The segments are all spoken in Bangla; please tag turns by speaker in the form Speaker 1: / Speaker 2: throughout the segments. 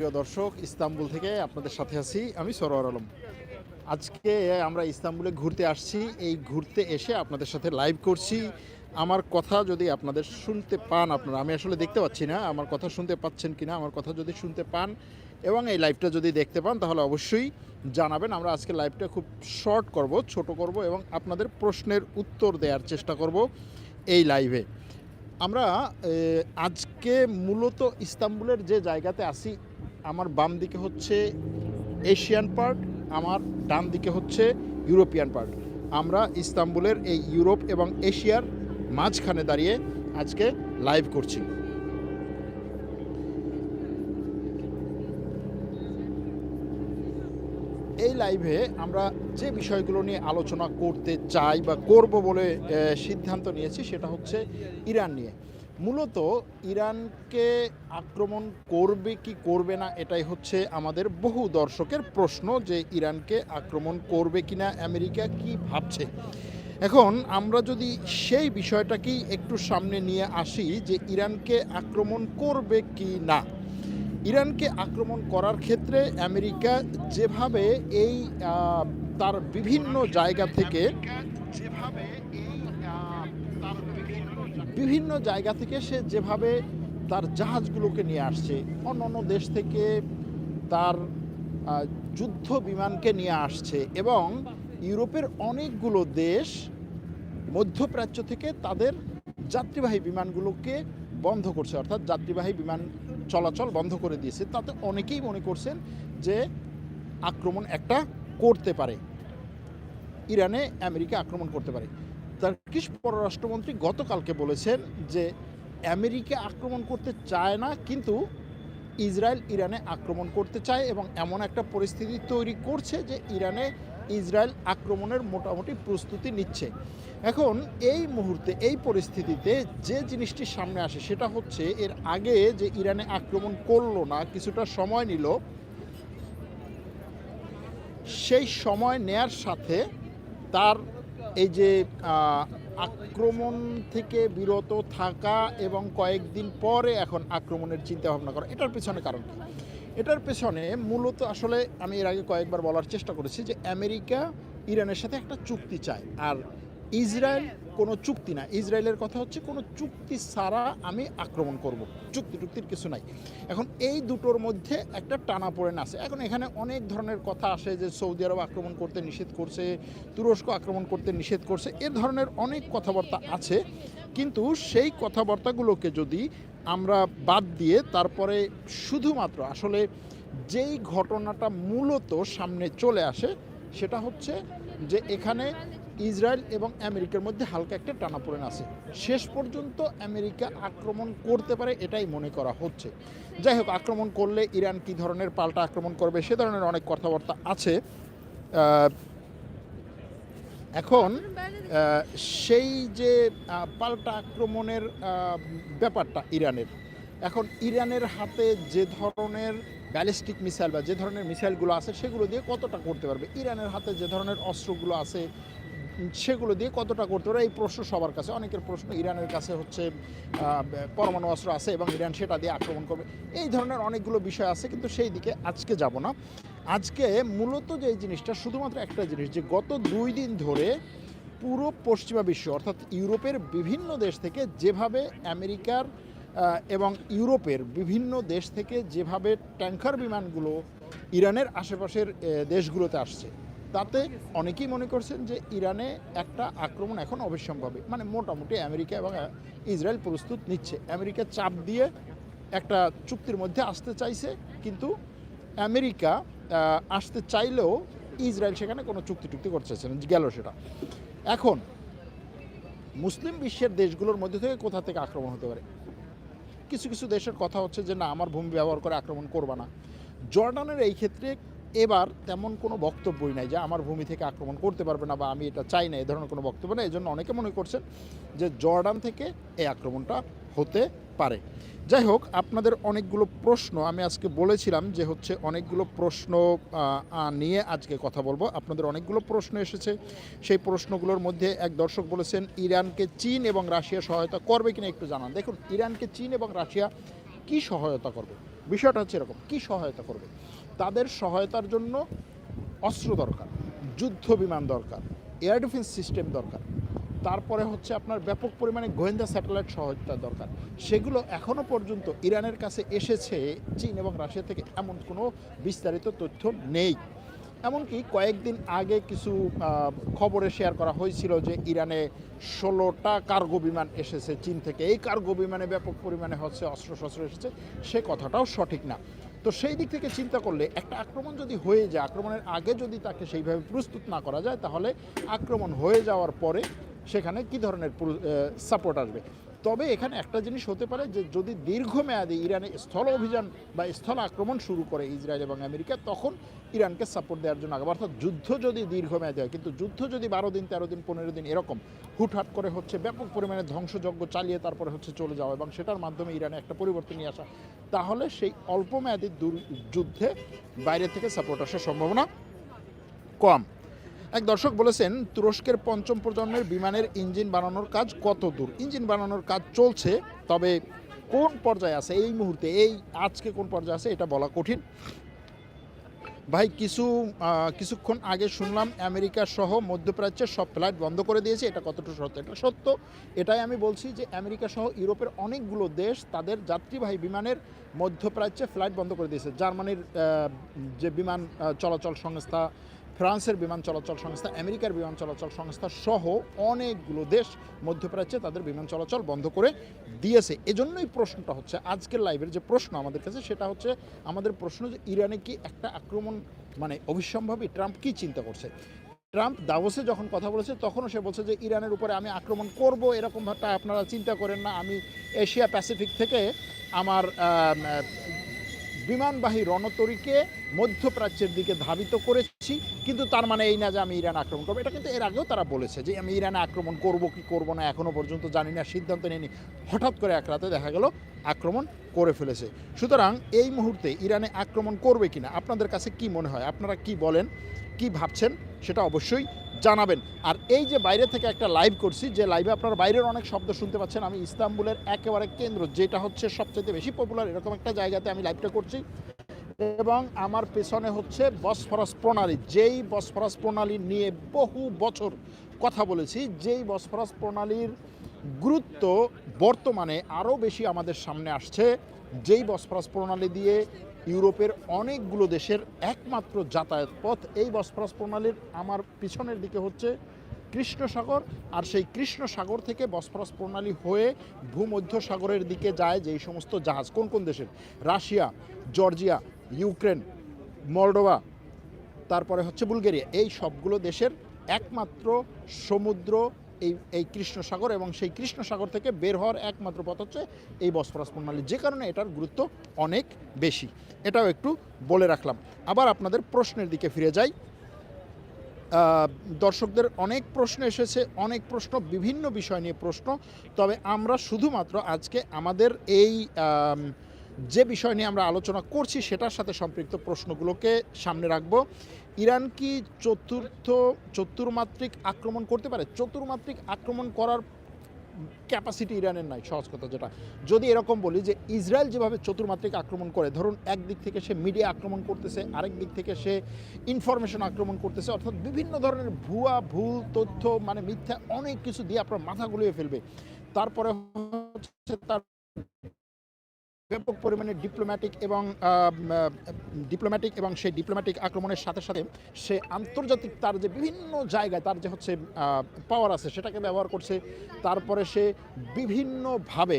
Speaker 1: প্রিয় দর্শক, ইস্তাম্বুল থেকে আপনাদের সাথে আছি আমি সরোয়ার আলম। আজকে আমরা ইস্তাম্বুলে ঘুরতে আসছি। এই ঘুরতে এসে আপনাদের সাথে লাইভ করছি। আমার কথা যদি আপনাদের শুনতে পান আপনারা, আমি আসলে দেখতে পাচ্ছি না, আমার কথা শুনতে পাচ্ছেন কিনা, আমার কথা যদি শুনতে পান এবং এই লাইভটা যদি দেখতে পান, তাহলে অবশ্যই জানাবেন। আমরা আজকে লাইভটা খুব শর্ট করব, ছোট করব এবং আপনাদের প্রশ্নের উত্তর দেওয়ার চেষ্টা করব এই লাইভে আমরা আজকে মূলত ইস্তাম্বুলের যে জায়গাতে আছি আমার বাম দিকে হচ্ছে এশিয়ান পার্ট আমার ডান দিকে হচ্ছে ইউরোপিয়ান পার্ট আমরা ইস্তাম্বুলের এই ইউরোপ এবং এশিয়ার মাঝখানে দাঁড়িয়ে আজকে লাইভ করছি। এই লাইভে আমরা যে বিষয়গুলো নিয়ে আলোচনা করতে চাই বা করব বলে সিদ্ধান্ত নিয়েছি সেটা হচ্ছে ইরান নিয়ে। মূলত ইরানকে আক্রমণ করবে কি করবে না এটাই হচ্ছে আমাদের বহু দর্শকের প্রশ্ন যে ইরানকে আক্রমণ করবে কিনা আমেরিকা কি ভাবছে। এখন আমরা যদি সেই বিষয়টাকেই একটু সামনে নিয়ে আসি যে ইরানকে আক্রমণ করবে কি না। ইরানকে আক্রমণ করার ক্ষেত্রে আমেরিকা যেভাবে এই তার বিভিন্ন জায়গা থেকে যেভাবে বিভিন্ন- জায়গা থেকে সে যেভাবে তার জাহাজগুলোকে নিয়ে আসছে অন্য অন্য দেশ থেকে তার যুদ্ধ বিমানকে নিয়ে আসছে এবং ইউরোপের অনেকগুলো দেশ মধ্যপ্রাচ্য থেকে তাদের যাত্রীবাহী বিমানগুলোকে বন্ধ করছে, অর্থাৎ যাত্রীবাহী বিমান চলাচল বন্ধ করে দিয়েছে। তাতে অনেকেই মনে করছেন যে আক্রমণ একটা করতে পারে। ইরানে আমেরিকা আক্রমণ করতে পারে। তার্কিশ পররাষ্ট্রমন্ত্রী গতকালকে বলেছেন যে আমেরিকা আক্রমণ করতে চায় না, কিন্তু ইসরায়েল ইরানে আক্রমণ করতে চায় এবং এমন একটা পরিস্থিতি তৈরি করছে যে ইরানে ইসরায়েল আক্রমণের মোটামুটি প্রস্তুতি নিচ্ছে। এখন এই মুহূর্তে, এই পরিস্থিতিতে যে জিনিসটি সামনে আসে সেটা হচ্ছে এর আগে যে ইরানে আক্রমণ করল না, কিছুটা সময় নিল, সেই সময় নেয়ার সাথে তার এই যে আক্রমণ থেকে বিরত থাকা এবং কয়েকদিন পরে এখন আক্রমণের চিন্তা ভাবনা করা, এটার পেছনে কারণ কি? এটার পেছনে মূলত আসলে আমি এর আগে কয়েকবার বলার চেষ্টা করেছি যে আমেরিকা ইরানের সাথে একটা চুক্তি চায়, আর ইসরায়েল কোনো চুক্তি না। ইসরায়েলের কথা হচ্ছে কোনো চুক্তি ছাড়া আমি আক্রমণ করব। চুক্তি টুক্তির কিছু নাই। এখন এই দুটোর মধ্যে একটা টানা পড়েন আছে। এখন এখানে অনেক ধরনের কথা আসে যে সৌদি আরব আক্রমণ করতে নিষেধ করছে, তুরস্ক আক্রমণ করতে নিষেধ করছে, এ ধরনের অনেক কথাবার্তা আছে। কিন্তু সেই কথাবার্তাগুলোকে যদি আমরা বাদ দিয়ে তারপরে শুধুমাত্র আসলে যেই ঘটনাটা মূলত সামনে চলে আসে, সেটা হচ্ছে যে এখানে ইসরায়েল এবং আমেরিকার মধ্যে হালকা একটা টানাপোড়েন আছে। শেষ পর্যন্ত আমেরিকা আক্রমণ করতে পারে এটাই মনে করা হচ্ছে। যাই হোক, আক্রমণ করলে ইরান কী ধরনের পাল্টা আক্রমণ করবে সে ধরনের অনেক কথাবার্তা আছে। এখন সেই যে পাল্টা আক্রমণের ব্যাপারটা ইরানের। এখন ইরানের হাতে যে ধরনের ব্যালিস্টিক মিসাইল বা যে ধরনের মিসাইলগুলো আছে সেগুলো দিয়ে কতটা করতে পারবে? ইরানের হাতে যে ধরনের অস্ত্রগুলো আছে সেগুলো দিয়ে কতটা করতে পারে? এই প্রশ্ন সবার কাছে। অনেকের প্রশ্ন ইরানের কাছে হচ্ছে পরমাণু অস্ত্র আছে এবং ইরান সেটা দিয়ে আক্রমণ করবে। এই ধরনের অনেকগুলো বিষয় আছে, কিন্তু সেই দিকে আজকে যাব না। আজকে মূলত যে জিনিসটা, শুধুমাত্র একটা জিনিস যে গত দুই দিন ধরে পুরো পশ্চিমা বিশ্ব, অর্থাৎ ইউরোপের বিভিন্ন দেশ থেকে যেভাবে আমেরিকার এবং ইউরোপের বিভিন্ন দেশ থেকে যেভাবে ট্যাঙ্কার বিমানগুলো ইরানের আশেপাশের দেশগুলোতে আসছে তাতে অনেকেই মনে করছেন যে ইরানে একটা আক্রমণ এখন অবশ্যম্ভাবী মানে মোটামুটি আমেরিকা এবং ইসরায়েল প্রস্তুত নিচ্ছে। আমেরিকা চাপ দিয়ে একটা চুক্তির মধ্যে আসতে চাইছে, কিন্তু আমেরিকা আসতে চাইলেও ইসরায়েল সেখানে কোনো চুক্তি টুক্তি করতে চাইছে না, গেল সেটা। এখন, মুসলিম বিশ্বের দেশগুলোর মধ্যে থেকে কোথা থেকে আক্রমণ হতে পারে? কিছু কিছু দেশের কথা হচ্ছে যে, না, আমার ভূমি ব্যবহার করে আক্রমণ করবা না। জর্ডানের এই ক্ষেত্রে এবার তেমন কোনো বক্তব্যই নাই যে আমার ভূমি থেকে আক্রমণ করতে পারবে না বা আমি এটা চাই না, এ ধরনের কোনো বক্তব্য নেই। এই জন্য অনেকে মনে করছেন যে জর্ডান থেকে এই আক্রমণটা হতে পারে। যাই হোক, আপনাদের অনেকগুলো প্রশ্ন আমি আজকে বলেছিলাম যে হচ্ছে অনেকগুলো প্রশ্ন নিয়ে আজকে কথা বলব। আপনাদের অনেকগুলো প্রশ্ন এসেছে। সেই প্রশ্নগুলোর মধ্যে এক দর্শক বলেছেন, ইরানকে চীন এবং রাশিয়া সহায়তা করবে কিনা একটু জানান। দেখুন, ইরানকে চীন এবং রাশিয়া কি সহায়তা করবে? বিষয়টা হচ্ছে এরকম, কী সহায়তা করবে? তাদের সহায়তার জন্য অস্ত্র দরকার, যুদ্ধ বিমান দরকার এয়ার ডিফেন্স সিস্টেম দরকার। তারপরে হচ্ছে আপনার ব্যাপক পরিমাণে গোয়েন্দা স্যাটেলাইট সহায়তা দরকার। সেগুলো এখনও পর্যন্ত ইরানের কাছে এসেছে, চীন এবং রাশিয়া থেকে এমন কোনো বিস্তারিত তথ্য নেই। এমনকি কয়েকদিন আগে কিছু খবরে শেয়ার করা হয়েছিল যে ইরানে ষোলোটা কার্গো বিমান এসেছে চীন থেকে। এই কার্গো বিমানে ব্যাপক পরিমাণে হচ্ছে অস্ত্রশস্ত্র এসেছে, সে কথাটাও সঠিক না। তো সেই দিক থেকে চিন্তা করলে একটা আক্রমণ যদি হয়ে যায়, আক্রমণের আগে যদি তাকে সেইভাবে প্রস্তুত না করা যায়, তাহলে আক্রমণ হয়ে যাওয়ার পরে সেখানে কি ধরনের সাপোর্ট আসবে? তবে এখানে একটা জিনিস হতে পারে যে যদি দীর্ঘমেয়াদী ইরানে স্থল অভিযান বা স্থল আক্রমণ শুরু করে ইসরায়েল এবং আমেরিকা, তখন ইরানকে সাপোর্ট দেওয়ার জন্য আগে অর্থাৎ যুদ্ধ যদি দীর্ঘমেয়াদী হয়, কিন্তু যুদ্ধ যদি বারো দিন, তেরো দিন, পনেরো দিন এরকম হুটহাট করে হচ্ছে ব্যাপক পরিমাণে ধ্বংসযজ্ঞ চালিয়ে তারপরে হচ্ছে চলে যাওয়া এবং সেটার মাধ্যমে ইরানে একটা পরিবর্তন নিয়ে আসা, তাহলে সেই অল্পমেয়াদী দূর যুদ্ধে বাইরে থেকে সাপোর্ট আসার সম্ভাবনা কম। এক দর্শক বলেছেন, তুরস্কের পঞ্চম প্রজন্মের বিমানের ইঞ্জিন বানানোর কাজ কত দূর? ইঞ্জিন বানানোর কাজ চলছে, তবে কোন পর্যায়ে আছে? এই মুহূর্তে, এই আজকে কোন পর্যায়ে আছে, এটা বলা কঠিন। ভাই, কিছু কিছুক্ষণ আগে শুনলাম, আমেরিকা সহ মধ্যপ্রাচ্যের সব ফ্লাইট বন্ধ করে দিয়েছে। এটা কতটুকু সত্য? এটা সত্য। এটাই আমি বলছি যে, আমেরিকা সহ ইউরোপের অনেকগুলো দেশ তাদের যাত্রীবাহী বিমানের মধ্যপ্রাচ্যে ফ্লাইট বন্ধ করে দিয়েছে। জার্মানির যে বিমান চলাচল সংস্থা ফ্রান্সের বিমান চলাচল সংস্থা, আমেরিকার বিমান চলাচল সংস্থা সহ অনেকগুলো দেশ মধ্যপ্রাচ্যে তাদের বিমান চলাচল বন্ধ করে দিয়েছে। এজন্যই প্রশ্নটা হচ্ছে, আজকের লাইভের যে প্রশ্ন আমাদের কাছে, সেটা হচ্ছে আমাদের প্রশ্ন যে ইরানে কি একটা আক্রমণ মানে অবিসম্ভাবী ট্রাম্প কি চিন্তা করছে? ট্রাম্প দাভোসে যখন কথা বলেছে, তখনও সে বলছে যে ইরানের উপরে আমি আক্রমণ করব এরকমটা আপনারা চিন্তা করেন না। আমি এশিয়া প্যাসিফিক থেকে আমার বিমানবাহী রণতরীকে মধ্যপ্রাচ্যের দিকে ধাবিত করেছি, কিন্তু তার মানে এই না যে আমি ইরান আক্রমণ করব। এটা কিন্তু এর আগেও তারা বলেছে যে আমি ইরানে আক্রমণ করব কি করব না এখনও পর্যন্ত জানি না, সিদ্ধান্ত নেয়নি হঠাৎ করে এক রাতে দেখা গেল আক্রমণ করে ফেলেছে। সুতরাং এই মুহূর্তে ইরানে আক্রমণ করবে কিনা, আপনাদের কাছে কি মনে হয়? আপনারা কি বলেন, কি ভাবছেন, সেটা অবশ্যই জানাবেন। আর এই যে বাইরে থেকে একটা লাইভ করছি, যে লাইভে আপনারা বাইরের অনেক শব্দ শুনতে পাচ্ছেন, আমি ইস্তাম্বুলের একেবারে কেন্দ্র, যেটা হচ্ছে সবচেয়ে বেশি পপুলার এরকম একটা জায়গাতে আমি লাইভটা করছি। এবং আমার পেছনে হচ্ছে বসফরাস প্রণালী, যেই বসফরাস প্রণালী নিয়ে বহু বছর কথা বলেছি, যেই বসফরাস প্রণালীর গুরুত্ব বর্তমানে আরও বেশি আমাদের সামনে আসছে। যেই বসফরাস প্রণালী দিয়ে ইউরোপের অনেকগুলো দেশের একমাত্র যাতায়াত পথ, এই বসফরাস প্রণালীর আমার পিছনের দিকে হচ্ছে কৃষ্ণ সাগর আর সেই কৃষ্ণ সাগর থেকে বসফরাস প্রণালী হয়ে ভূমধ্য সাগরের দিকে যায় যেই সমস্ত জাহাজ। কোন কোন দেশের? রাশিয়া, জর্জিয়া, ইউক্রেন, মলডোভা, তারপরে হচ্ছে বুলগেরিয়া। এই সবগুলো দেশের একমাত্র সমুদ্র এই এই কৃষ্ণ সাগর এবং সেই কৃষ্ণ সাগর থেকে বের হওয়ার একমাত্র পথ হচ্ছে এই বসফরাস প্রণালী, যে কারণে এটার গুরুত্ব অনেক বেশি। এটাও একটু বলে রাখলাম। আবার আপনাদের প্রশ্নের দিকে ফিরে যাই। দর্শকদের অনেক প্রশ্ন এসেছে, অনেক প্রশ্ন, বিভিন্ন বিষয় নিয়ে প্রশ্ন। তবে আমরা শুধুমাত্র আজকে আমাদের এই যে বিষয় নিয়ে আমরা আলোচনা করছি, সেটার সাথে সম্পৃক্ত প্রশ্নগুলোকে সামনে রাখব। ইরান কি চতুর্থ, চতুর্মাত্রিক আক্রমণ করতে পারে? চতুর্মাত্রিক আক্রমণ করার ক্যাপাসিটি ইরানের নাই, সহজ কথা যেটা। যদি এরকম বলি যে ইসরায়েল যেভাবে চতুর্মাত্রিক আক্রমণ করে, ধরুন একদিক থেকে সে মিডিয়া আক্রমণ করতেছে, আরেক দিক থেকে সে ইনফরমেশন আক্রমণ করতেছে, অর্থাৎ বিভিন্ন ধরনের ভুয়া, ভুল, তথ্য মানে মিথ্যা অনেক কিছু দিয়ে আপনার মাথা গুলিয়ে ফেলবে। তারপরে হচ্ছে তার ব্যাপক পরিমাণে ডিপ্লোম্যাটিক এবং ডিপ্লোম্যাটিক এবং সেই ডিপ্লোম্যাটিক আক্রমণের সাথে সাথে সে আন্তর্জাতিক তার যে বিভিন্ন জায়গায় তার যে হচ্ছে পাওয়ার আছে সেটাকে ব্যবহার করছে। তারপরে সে বিভিন্নভাবে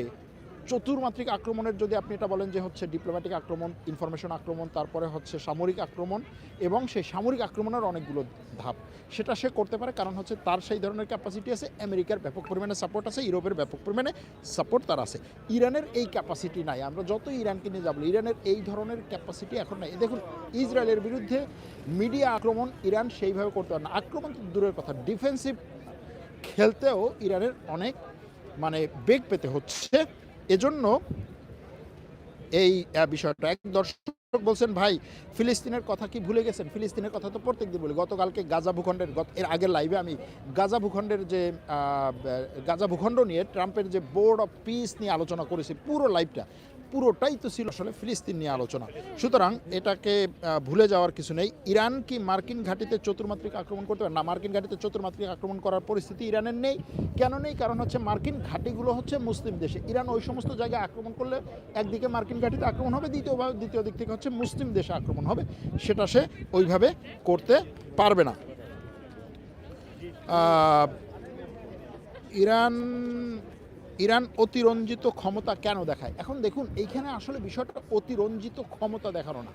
Speaker 1: চতুর্মাত্রিক আক্রমণের যদি আপনি এটা বলেন যে হচ্ছে ডিপ্লোম্যাটিক আক্রমণ ইনফরমেশন আক্রমণ, তারপরে হচ্ছে সামরিক আক্রমণ, এবং সেই সামরিক আক্রমণের অনেকগুলো ধাপ। সেটা সে করতে পারে কারণ হচ্ছে তার সেই ধরনের ক্যাপাসিটি আছে, আমেরিকার ব্যাপক পরিমাণে সাপোর্ট আছে, ইউরোপের ব্যাপক পরিমাণে সাপোর্ট তার আছে। ইরানের এই ক্যাপাসিটি নাই। আমরা যত ইরানকে নিয়ে যাব, ইরানের এই ধরনের ক্যাপাসিটি এখন নাই। দেখুন, ইসরায়েলের বিরুদ্ধে মিডিয়া আক্রমণ ইরান সেইভাবে করতে পারে না। আক্রমণ তো দূরের কথা। ডিফেন্সিভ খেলতেও ইরানের অনেক মানে বেগ পেতে হচ্ছে। এজন্য এই বিষয়টা এক দর্শক বলছেন, ভাই, ফিলিস্তিনের কথা কি ভুলে গেছেন? ফিলিস্তিনের কথা তো প্রত্যেকদিন বলি। গতকালকে গাজা ভূখণ্ডের এর আগের লাইভে আমি গাজা ভূখণ্ডের যে গাজা ভূখণ্ড নিয়ে ট্রাম্পের যে বোর্ড অফ পিস নিয়ে আলোচনা করেছি, পুরো লাইভটা পুরোটাই তো ছিল আসলে ফিলিস্তিন নিয়ে আলোচনা। সুতরাং এটাকে ভুলে যাওয়ার কিছু নেই। ইরান কি মার্কিন ঘাঁটিতে চতুর্মাত্রিক আক্রমণ করতে পারে? না, মার্কিন ঘাঁটিতে চতুর্মাত্রিক আক্রমণ করার পরিস্থিতি ইরানের নেই। কেন নেই? কারণ হচ্ছে মার্কিন ঘাঁটিগুলো হচ্ছে মুসলিম দেশে। ইরান ওই সমস্ত জায়গায় আক্রমণ করলে একদিকে মার্কিন ঘাঁটিতে আক্রমণ হবে, দ্বিতীয় দ্বিতীয় দিক থেকে হচ্ছে মুসলিম দেশে আক্রমণ হবে। সেটা সে ওইভাবে করতে পারবে না। ইরান ইরান অতিরঞ্জিত ক্ষমতা কেন দেখায়? এখন দেখুন এইখানে আসলে বিষয়টা অতিরঞ্জিত ক্ষমতা দেখানো না।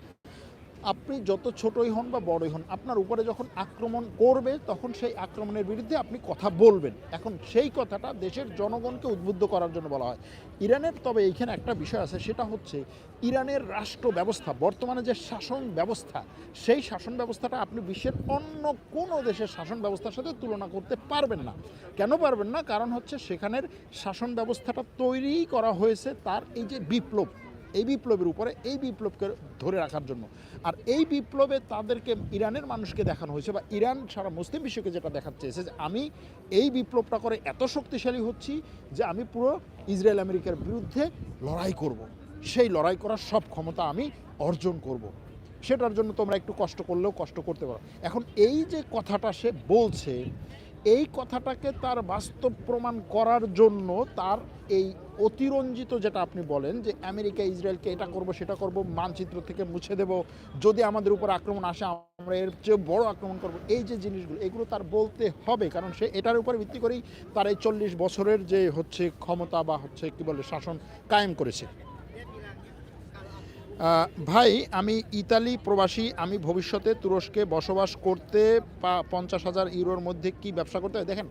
Speaker 1: আপনি যত ছোটই হন বা বড়ই হন, আপনার উপরে যখন আক্রমণ করবে, তখন সেই আক্রমণের বিরুদ্ধে আপনি কথা বলবেন। এখন সেই কথাটা দেশের জনগণকে উদ্বুদ্ধ করার জন্য বলা হয়। ইরানের তবে এইখানে একটা বিষয় আছে, সেটা হচ্ছে ইরানের রাষ্ট্র ব্যবস্থা, বর্তমানে যে শাসন ব্যবস্থা, সেই শাসন ব্যবস্থাটা আপনি বিশ্বের অন্য কোনো দেশের শাসন ব্যবস্থার সাথে তুলনা করতে পারবেন না। কেন পারবেন না? কারণ হচ্ছে সেখানের শাসন ব্যবস্থাটা তৈরি করা হয়েছে, তার এই যে বিপ্লব এই বিপ্লবের উপরে, এই বিপ্লবকে ধরে রাখার জন্য আর এই বিপ্লবে তাদেরকে ইরানের মানুষকে দেখানো হয়েছে বা ইরান সারা মুসলিম বিশ্বকে যেটা দেখাতে চেয়েছে যে আমি এই বিপ্লবটা করে এত শক্তিশালী হচ্ছি যে আমি পুরো ইসরায়েল আমেরিকার বিরুদ্ধে লড়াই করব। সেই লড়াই করার সব ক্ষমতা আমি অর্জন করব। সেটার জন্য তোমরা একটু কষ্ট করলেও কষ্ট করতে পারো এখন এই যে কথাটা সে বলছে, এই কথাটাকে তার বাস্তব প্রমাণ করার জন্য তার এই অতিরঞ্জিত যেটা আপনি বলেন যে আমেরিকা, ইসরায়েলকে এটা করব, সেটা করব, মানচিত্র থেকে মুছে দেব, যদি আমাদের উপর আক্রমণ আসে, আমরা এর চেয়ে বড় আক্রমণ করব, এই যে জিনিসগুলো, এগুলো তার বলতে হবে, কারণ সে এটার উপর ভিত্তি করেই তার এই চল্লিশ বছরের যে হচ্ছে ক্ষমতা বা হচ্ছে কি বলে, শাসন কায়েম করেছে। ভাই, আমি ইতালি প্রবাসী, আমি ভবিষ্যতে তুরস্কে বসবাস করতে পঞ্চাশ হাজার ইউরোর মধ্যে কি ব্যবসা করতে হয়? দেখেন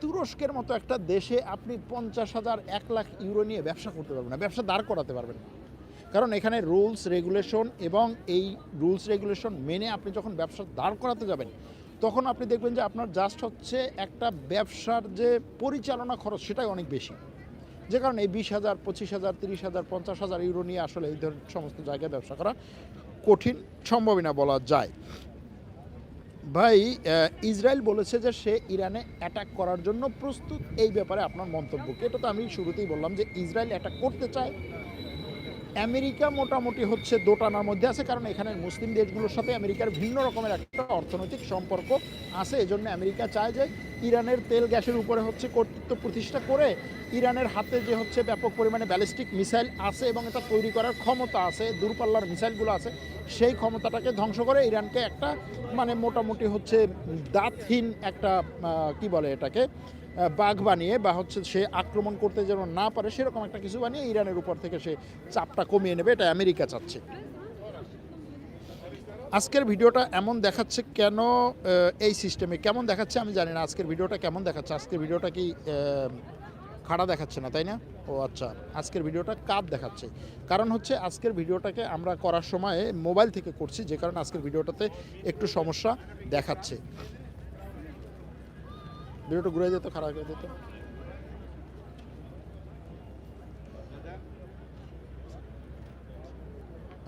Speaker 1: তুরস্কের মতো একটা দেশে আপনি পঞ্চাশ হাজার এক লাখ ইউরো নিয়ে ব্যবসা করতে পারবেন না, ব্যবসা দাঁড় করাতে পারবেন না। কারণ এখানে রুলস, রেগুলেশন এবং এই রুলস, রেগুলেশন মেনে আপনি যখন ব্যবসা দাঁড় করাতে যাবেন, তখন আপনি দেখবেন যে আপনার জাস্ট হচ্ছে একটা ব্যবসার যে পরিচালনা খরচ সেটাই অনেক বেশি। যে কারণে এই বিশ হাজার, পঁচিশ হাজার, তিরিশ হাজার, পঞ্চাশ হাজার ইউরো নিয়ে আসলে এই ধরনের সমস্ত জায়গায় ব্যবসা করা কঠিন, সম্ভবই না বলা যায়। ভাই ইসরায়েল বলেছে যে সে ইরানে অ্যাটাক করার জন্য প্রস্তুত। এই ব্যাপারে আপনার মন্তব্য? এটা তো আমি শুরুতেই বললাম যে ইসরায়েল অ্যাটাক করতে চায়। আমেরিকা মোটামুটি হচ্ছে দোটানার মধ্যে আছে, কারণ এখানে মুসলিম দেশগুলোর সাথে আমেরিকার ভিন্ন রকমের একটা অর্থনৈতিক সম্পর্ক আছে। এজন্য আমেরিকা চায় যে ইরানের তেল গ্যাসের উপরে হচ্ছে কর্তৃত্ব প্রতিষ্ঠা করে ইরানের হাতে যে হচ্ছে ব্যাপক পরিমাণে ব্যালিস্টিক মিসাইল আছে এবং এটা তৈরি করার ক্ষমতা আছে, দূরপাল্লার মিসাইলগুলো আছে, সেই ক্ষমতাটাকে ধ্বংস করে ইরানকে একটা মানে মোটামুটি হচ্ছে দাঁতহীন একটা কি বলে এটাকে বাঘ বানিয়ে বা হচ্ছে সে আক্রমণ করতে যেন না পারে, সেরকম একটা কিছু বানিয়ে ইরানের উপর থেকে সে চাপটা কমিয়ে নেবে, এটা আমেরিকা চাচ্ছে। আজকের ভিডিওটা এমন দেখাচ্ছে কেন এই সিস্টেমে কেমন দেখাচ্ছে আমি জানি না, আজকের ভিডিওটা কেমন দেখাচ্ছে? আজকের ভিডিওটা কি খাড়া দেখাচ্ছে না, তাই না? ও আচ্ছা আজকের ভিডিওটা কাপ দেখাচ্ছে। কারণ হচ্ছে আজকের ভিডিওটাকে আমরা করার সময় মোবাইল থেকে করছি, যে কারণে আজকের ভিডিওটাতে একটু সমস্যা দেখাচ্ছে। ভিডিওটা ঘুরে যেত খারাপ হয়ে যেত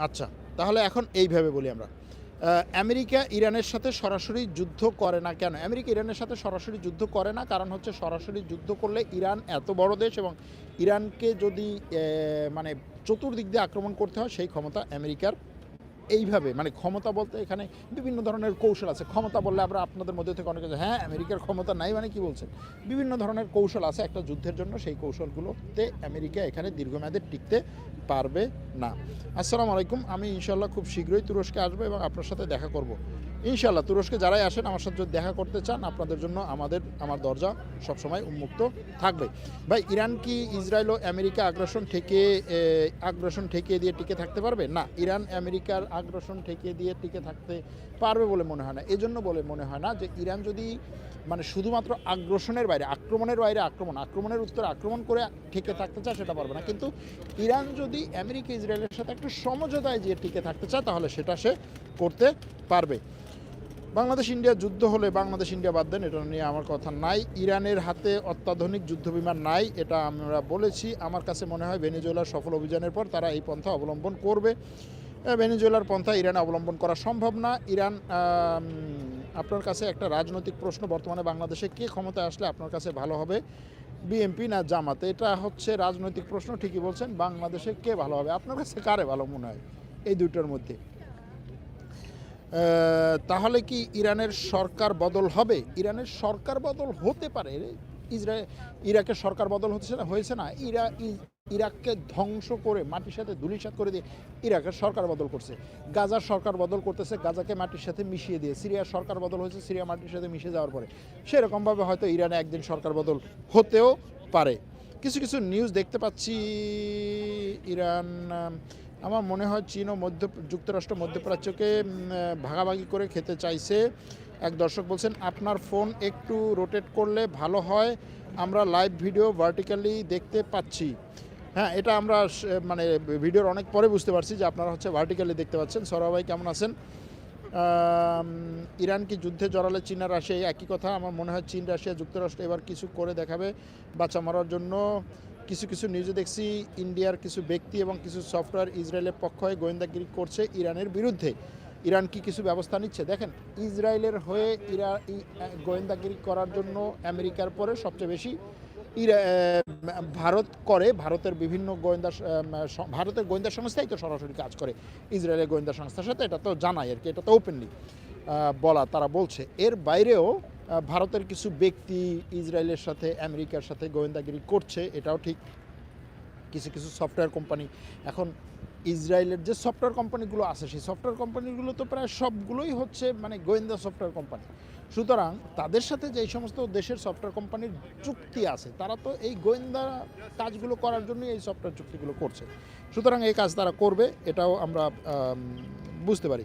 Speaker 1: আচ্ছা তাহলে এখন এইভাবে বলি আমরা। আমেরিকা ইরানের সাথে সরাসরি যুদ্ধ করে না কেন? আমেরিকা ইরানের সাথে সরাসরি যুদ্ধ করে না, কারণ হচ্ছে সরাসরি যুদ্ধ করলে ইরান এত বড় দেশ এবং ইরানকে যদি মানে চতুর্দিক দিয়ে আক্রমণ করতে হয়, সেই ক্ষমতা আমেরিকার এইভাবে মানে ক্ষমতা বলতে এখানে বিভিন্ন ধরনের কৌশল আছে। ক্ষমতা বললে আমরা আপনাদের মধ্যে থেকে অনেকে হ্যাঁ আমেরিকার ক্ষমতা নাই মানে কি বলছেন? বিভিন্ন ধরনের কৌশল আছে, একটা যুদ্ধের জন্য সেই কৌশলগুলোতে আমেরিকা এখানে দীর্ঘমেয়াদে টিকতে পারবে না। আসসালামু আলাইকুম, আমি ইনশাল্লাহ খুব শীঘ্রই তুরস্কে আসব এবং আপনার সাথে দেখা করব। ইনশাল্লাহ তুরস্কে যারাই আসেন, আমার সাথে যদি দেখা করতে চান, আপনাদের জন্য আমাদের, আমার দরজা সবসময় উন্মুক্ত থাকবে। ভাই, ইরান কি ইসরায়েল ও আমেরিকা আগ্রাসন ঠেকে আগ্রাসন ঠেকিয়ে দিয়ে টিকে থাকতে পারবে? না, ইরান আমেরিকার আগ্রাসন ঠেকিয়ে দিয়ে টিকে থাকতে পারবে বলে মনে হয় না। এজন্য বলে মনে হয় না যে ইরান যদি মানে শুধুমাত্র আগ্রাসনের বাইরে, আক্রমণের বাইরে আক্রমণ, আক্রমণের উত্তরে আক্রমণ করে ঠেকে থাকতে চায়, সেটা পারবে না। কিন্তু ইরান যদি আমেরিকা ইসরায়েলের সাথে একটা সমঝোতায় যে টিকে থাকতে চায়, তাহলে সেটা সে করতে পারবে। বাংলাদেশ ইন্ডিয়া যুদ্ধ হলে বাংলাদেশ ইন্ডিয়া বাদ দেন, এটা নিয়ে আমার কথা নাই। ইরানের হাতে অত্যাধুনিক যুদ্ধ বিমান নাই, এটা আমরা বলেছি। আমার কাছে মনে হয় ভেনেজুয়েলার সফল অভিযানের পর তারা এই পন্থা অবলম্বন করবে। ভেনেজুয়েলার পন্থা ইরানে অবলম্বন করা সম্ভব না। ইরান আপনার কাছে একটা রাজনৈতিক প্রশ্ন, বর্তমানে বাংলাদেশে কে ক্ষমতায় আসলে আপনার কাছে ভালো হবে? বিএনপি না জামাতে? এটা হচ্ছে রাজনৈতিক প্রশ্ন, ঠিকই বলছেন। বাংলাদেশে কে ভালো হবে? আপনার কাছে কারে ভালো মনে হয় এই দুটোর মধ্যে? তাহলে কি ইরানের সরকার বদল হবে? ইরানের সরকার বদল হতে পারে। ইসরায়েল ইরাকের সরকার বদল হচ্ছে না হয়েছে না। ইরা ইরাককে ধ্বংস করে, মাটির সাথে ধুলিসাৎ করে দিয়ে ইরাকের সরকার বদল করছে। গাজার সরকার বদল করতেছে, গাজাকে মাটির সাথে মিশিয়ে দিয়ে। সিরিয়ার সরকার বদল হয়েছে, সিরিয়া মাটির সাথে মিশে যাওয়ার পরে। সেরকমভাবে হয়তো ইরানে একদিন সরকার বদল হতেও পারে। কিছু কিছু নিউজ দেখতে পাচ্ছি। ইরান আমার মনে হয় চীন ও মধ্য, যুক্তরাষ্ট্র মধ্যপ্রাচ্যকে ভাগাভাগি করে খেতে চাইছে। এক দর্শক বলছেন, আপনার ফোন একটু রোটেট করলে ভালো হয়। আমরা লাইভ ভিডিও ভার্টিক্যালি দেখতে পাচ্ছি। হ্যাঁ এটা আমরা মানে ভিডিওর অনেক পরে বুঝতে পারছি যে আপনারা হচ্ছে ভার্টিক্যালি দেখতে পাচ্ছেন। সৌরভ ভাই, কেমন আছেন? ইরান কি যুদ্ধে জড়ালে চীন আর রাশিয়া একই কথা? আমার মনে হয় চীন, রাশিয়া, যুক্তরাষ্ট্র এবার কিছু করে দেখাবে বাচ্চা মারার জন্য। কিছু কিছু নিউজে দেখছি ইন্ডিয়ার কিছু ব্যক্তি এবং কিছু সফটওয়্যার ইসরায়েলের পক্ষ হয়ে গোয়েন্দাগিরি করছে ইরানের বিরুদ্ধে। ইরান কি কিছু ব্যবস্থা নিচ্ছে? দেখেন, ইসরায়েলের হয়ে ইরা গোয়েন্দাগিরি করার জন্য আমেরিকার পরে সবচেয়ে বেশি ভারত করে। ভারতের বিভিন্ন গোয়েন্দা ভারতের গোয়েন্দা সংস্থাই তো সরাসরি কাজ করে। ইসরায়েলের গোয়েন্দা সংস্থার সাথে এটা তো জানাই আর কি, এটা তো ওপেনলি বলা, তারা বলছে। এর বাইরেও ভারতের কিছু ব্যক্তি ইসরায়েলের সাথে, আমেরিকার সাথে গোয়েন্দাগিরি করছে, এটাও ঠিক। কিছু কিছু সফটওয়্যার কোম্পানি এখন ইসরায়েলের যে সফটওয়্যার কোম্পানিগুলো আছে, সেই সফটওয়্যার কোম্পানিগুলো তো প্রায় সবগুলোই হচ্ছে মানে গোয়েন্দা সফটওয়্যার কোম্পানি সুতরাং তাদের সাথে যেই সমস্ত দেশের সফটওয়্যার কোম্পানির চুক্তি আছে, তারা তো এই গোয়েন্দা কাজগুলো করার জন্যই এই সফটওয়্যার চুক্তিগুলো করছে। সুতরাং এই কাজ তারা করবে, এটাও আমরা বুঝতে পারি।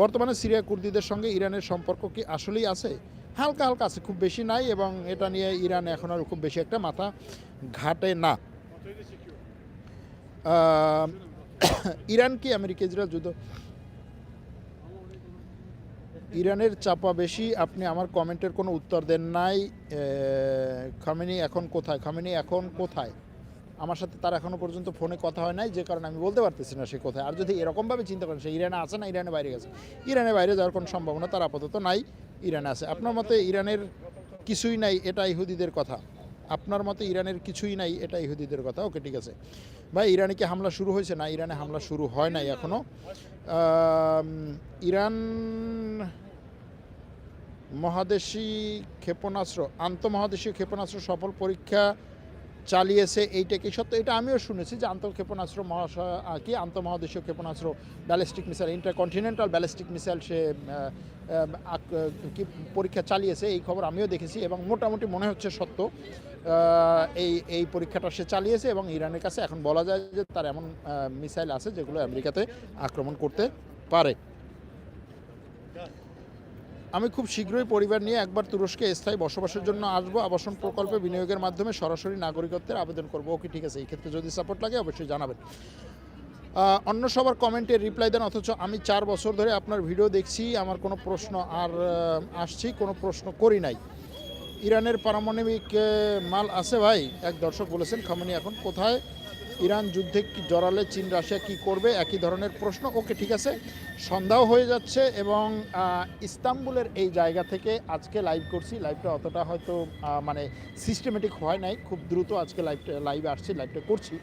Speaker 1: বর্তমানে সিরিয়া কুর্দিদের সঙ্গে ইরানের সম্পর্ক কি আসলেই আছে? হালকা হালকা আছে, খুব বেশি নাই এবং এটা নিয়ে ইরান এখন আর খুব বেশি একটা মাথা ঘাটে না। ইরান কি আমেরিকা, ইসরায়েল যুদ্ধ? ইরানের চাপা বেশি, আপনি আমার কমেন্টের কোনো উত্তর দেন নাই। খামেনি এখন কোথায়? খামেনি এখন কোথায়? আমার সাথে তার এখনও পর্যন্ত ফোনে কথা হয় নাই, যে কারণে আমি বলতে পারতেছি না সে কোথায়। আর যদি এরকমভাবে চিন্তা করেন, সে ইরানে আছে না ইরানে বাইরে গেছে? ইরানে বাইরে যাওয়ার কোনো সম্ভাবনা তার আপাতত নাই। ইরানে আছে। আপনার মতে ইরানের কিছুই নাই, এটা ইহুদিদের কথা? আপনার মতে ইরানের কিছুই নাই, এটা ইহুদিদের কথা? ওকে, ঠিক আছে। ভাই, ইরানে কি হামলা শুরু হয়েছে? না, ইরানে হামলা শুরু হয় নাই এখনও ইরান মহাদেশী ক্ষেপণাস্ত্র, আন্তঃমহাদেশীয় ক্ষেপণাস্ত্র সফল পরীক্ষা চালিয়েছে এইটা কি সত্য এটা আমিও শুনেছি যে আন্তঃ ক্ষেপণাস্ত্র মহাশয় আহ, কি আন্তঃমহাদেশীয় ক্ষেপণাস্ত্র ballistic missile intercontinental ballistic missile সে কি পরীক্ষা চালিয়েছে এই খবর আমিও দেখেছি এবং মোটামুটি মনে হচ্ছে সত্য এই এই পরীক্ষাটা সে চালিয়েছে এবং ইরানের কাছে এখন বলা যায় যে তার এমন মিসাইল আছে যেগুলো আমেরিকাতে আক্রমণ করতে পারে। আমি খুব শীঘ্রই পরিবার নিয়ে একবার তুরস্কে স্থায়ী বসবাসের জন্য আসব। আবাসন প্রকল্পে বিনিয়োগের মাধ্যমে সরাসরি নাগরিকত্বের আবেদন করব। ওকে, ঠিক আছে, এই ক্ষেত্রে যদি সাপোর্ট লাগে, অবশ্যই জানাবেন। অন্য সবার কমেন্টে রিপ্লাই দেন, অথচ আমি চার বছর ধরে আপনার ভিডিও দেখছি, আমার কোনো প্রশ্ন আর আসছি, কোনো প্রশ্ন করি নাই। ইরানের পারমাণবিক মাল আছে ভাই? এক দর্শক বলেছেন, খামানি এখন কোথায়? ইরান যুদ্ধে কি জড়ালে চীন, রাশিয়া কি করবে? একই ধরনের প্রশ্ন। ওকে, ঠিক আছে। সন্ধ্যাও হয়ে যাচ্ছে এবং ইস্তাম্বুলের এই জায়গা থেকে আজকে লাইভ করছি। লাইভটা অতটা হয়তো মানে সিস্টেমেটিক হয় নাই। খুব দ্রুত আজকে লাইভটা লাইভে আসছি লাইভটা করছি।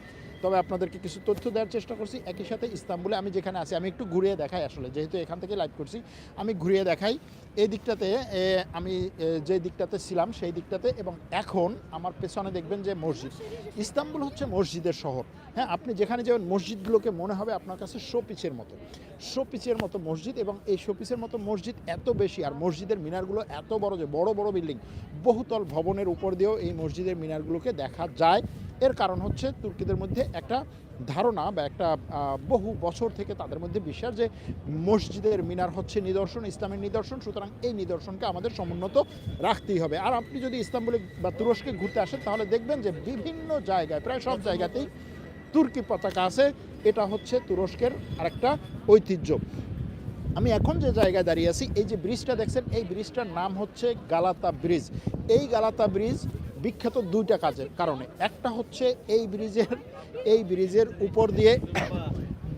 Speaker 1: তবে আপনাদেরকে কিছু তথ্য দেওয়ার চেষ্টা করছি। একই সাথে ইস্তাম্বুলে আমি যেখানে আছি, আমি একটু ঘুরিয়ে দেখাই আসলে। যেহেতু এখান থেকে লাইভ করছি, আমি ঘুরিয়ে দেখাই। এই দিকটাতে আমি যে দিকটাতে ছিলাম সেই দিকটাতে এবং এখন আমার পেছনে দেখবেন যে মসজিদ। ইস্তাম্বুল হচ্ছে মসজিদের শহর। হ্যাঁ আপনি যেখানে যাবেন, মসজিদগুলোকে মনে হবে আপনার কাছে শোপিসের মতো। শোপিসের মতো মসজিদ এবং এই শোপিসের মতো মসজিদ এত বেশি আর মসজিদের মিনারগুলো এত বড় যে বড় বড় বিল্ডিং। বহুতল ভবনের উপর দিয়েও এই মসজিদের মিনারগুলোকে দেখা যায়। এর কারণ হচ্ছে তুর্কিদের মধ্যে একটা ধারণা বা একটা বহু বছর থেকে তাদের মধ্যে বিশ্বাস যে মসজিদের মিনার হচ্ছে নিদর্শন, ইসলামের নিদর্শন, সুতরাং এই নিদর্শনকে আমাদের সমুন্নত রাখতেই হবে। আর আপনি যদি ইস্তাম্বুলে বা তুরস্কে ঘুরতে আসেন, তাহলে দেখবেন যে বিভিন্ন জায়গায়, প্রায় সব জায়গাতেই তুর্কি পতাকা আছে। এটা হচ্ছে তুরস্কের আরেকটা ঐতিহ্য। আমি এখন যে জায়গায় দাঁড়িয়ে আছি, এই যে ব্রিজটা দেখছেন, এই ব্রিজটার নাম হচ্ছে গালাতা ব্রিজ। এই গালাতা ব্রিজ বিখ্যাত দুইটা কাজের কারণে। একটা হচ্ছে এই ব্রিজের এই ব্রিজের উপর দিয়ে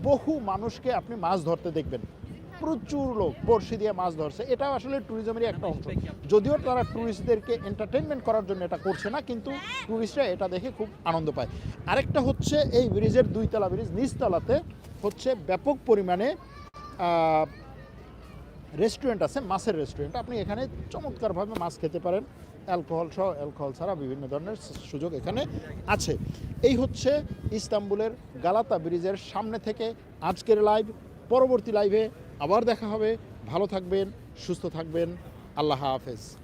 Speaker 1: বহু মানুষকে আপনি মাছ ধরতে দেখবেন। প্রচুর লোক, বড়শি দিয়ে মাছ ধরছে। এটাও আসলে ট্যুরিজমেরই একটা অংশ। যদিও তারা ট্যুরিস্টদেরকে এন্টারটেনমেন্ট করার জন্য এটা করছে না, কিন্তু ট্যুরিস্টরা এটা দেখে খুব আনন্দ পায়। আরেকটা হচ্ছে এই ব্রিজের দুইতলা ব্রিজ, নিচতলাতে হচ্ছে ব্যাপক পরিমাণে রেস্টুরেন্ট আছে, মাছের রেস্টুরেন্ট আপনি এখানে চমৎকারভাবে মাছ খেতে পারেন। অ্যালকোহল সহ অ্যালকোহল ছাড়া বিভিন্ন ধরনের সুযোগ এখানে আছে। এই হচ্ছে ইস্তাম্বুলের গালাতা ব্রিজের সামনে থেকে আজকের লাইভ। পরবর্তী লাইভে আবার দেখা হবে। ভালো থাকবেন, সুস্থ থাকবেন। আল্লাহ হাফেজ।